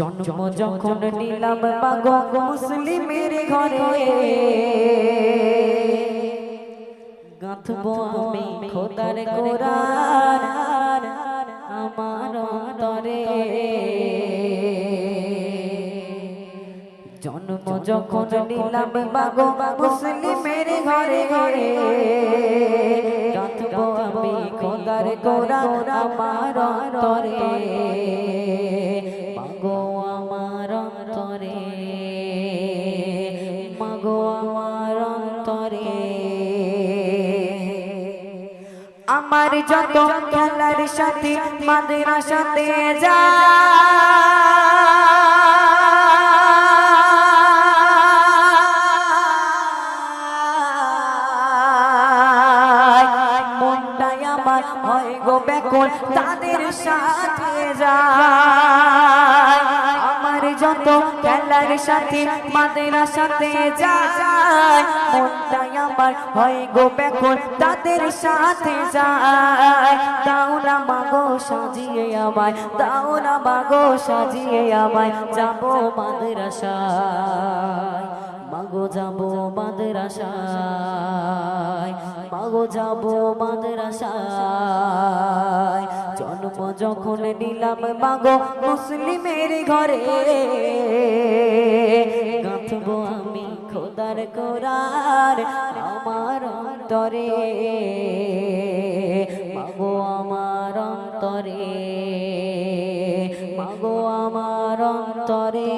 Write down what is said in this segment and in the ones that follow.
জন্ম যখন নিলাম মাগো মুসলিমের ঘরে। গাঁথবো আমি খোদার কোরআন আমার অন্তরে। জন্ম যখন নিলাম মাগো মুসলিমের ঘরে। ঘরে। গাঁথবো আমি খোদার কোরআন আমার অন্তরে। আমার অন্তরে। আমার যত খেলার সাথে যায়, মনটাই আমার হয় গো বেকুল তাদের সাথে আমার যত খেলার সাথে মাদ্রাসাতে যায়, মনটাই আমার হয় গো বেকুল তাদের সাথে যায়। দাও না মাগো, সাজিয়ে আমায়, দাও না মাগো, সাজিয়ে আমায়, যাব মাদ্রাসায়। মাগো যাব মাদ্রাসায়, মাগো যাব মাদ্রাসায়। জন্ম যখন নিলাম মাগো, মুসলিমের ঘরে। গাঁথবো আমি খোদার কোরআন আমার অন্তরে। মাগো আমার অন্তরে, মাগো আমার অন্তরে।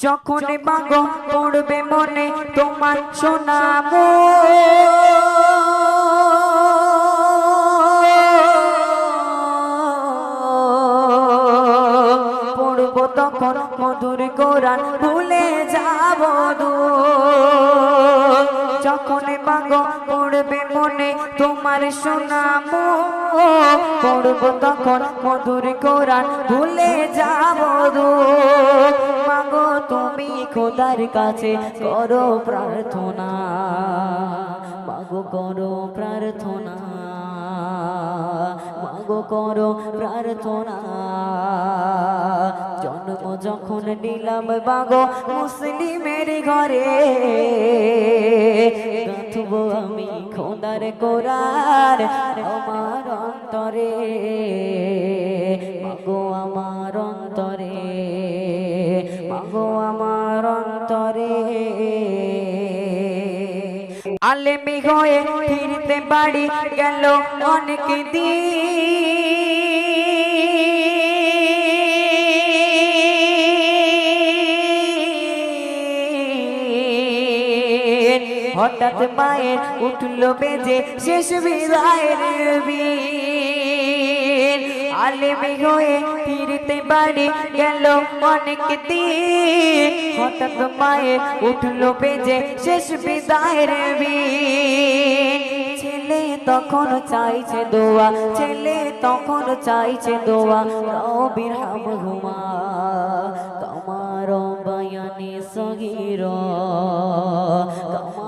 যখন মাগো পড়বে মনে তোমার শোনাবো তখন মধুর কোরআন ভুলে যাব যখন মাগো পড়বে মনে তোমার শোনাবো পড়ব তখন মধুর কোরআন ভুলে যাব মাগো তুমি খোদার কাছে করো প্রার্থনা। মাগো করো প্রার্থনা। মাগো করো প্রার্থনা। জন্ম যখন নিলাম বাগো মুসলিমের ঘরে, গাঁথব আমি খোদার কোরআন আমার অন্তরে। মাগো আমার অন্তরে। আলেমি হয়ে ফিরতে বাড়ি গেল অনেক হঠাৎ মায়ের উঠল বেজে শেষ বিদায়ের বীর আলেমি হয়ে ফিরতে বাড়ি গেল অনেক দিন। হঠাৎ মায়ের উঠল বেজে শেষ বিদায়ের বীর ছেলে তখন চাইছে দোয়া, ছেলে তখন চাইছে দোয়া রবির হাম হুমা, তোমার বয়ানে সগির। তোমার